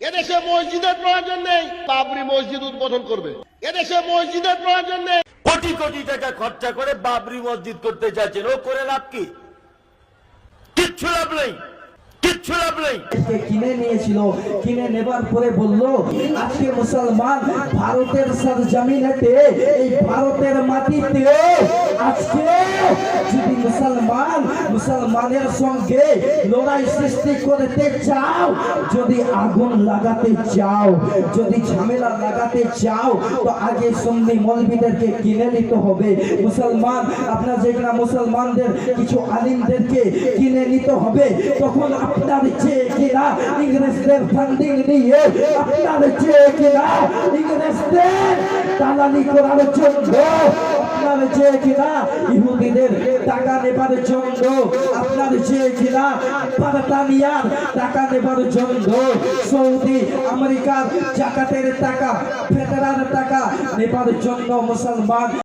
এদেশে মসজিদের প্রয়োজন নেই বাবরি মসজিদ উদ্বোধন করবে। এদেশে মসজিদের প্রয়োজন নেই। কোটি কোটি টাকা খরচা করে বাবরি মসজিদ করতে চাচ্ছেন ও করে লাভ কি? কিচ্ছু লাভ নেই। কিচ্ছু লাভ নেই। কিনে নিয়েছিল কিনে নেবার পরে বলল আজকে মুসলমান ভারতের সার জমিনেতে এই ভারতের মাটিতে আজকে যদি মুসলমান, মুসলমানের সঙ্গে লড়াই সৃষ্টি করতে চাও, যদি আগুন লাগাতে চাও, যদি ঝামেলা লাগাতে চাও, তো আগে সন্নি মলবিদেরকে কিনে নিতে হবে। মুসলমান, আপনার যেখানে মুসলমানদের, কিছু আলিমদেরকে কিনে নিতে হবে, তখন আপনার যে কিনা ইংরেজদের ফান্ডিং নিয়ে আপনার যে কিনা ইংরেজদের দালালি করার জন্য আপনার যে কিনা ইহুদিদের টাকা নেবার জন্য, আপনার যে কিনা বারতানিয়ার টাকা নেবার জন্য, সৌদি, আমেরিকার জাকাতের টাকা, ফেডারাল টাকা নেবার জন্য মুসলমান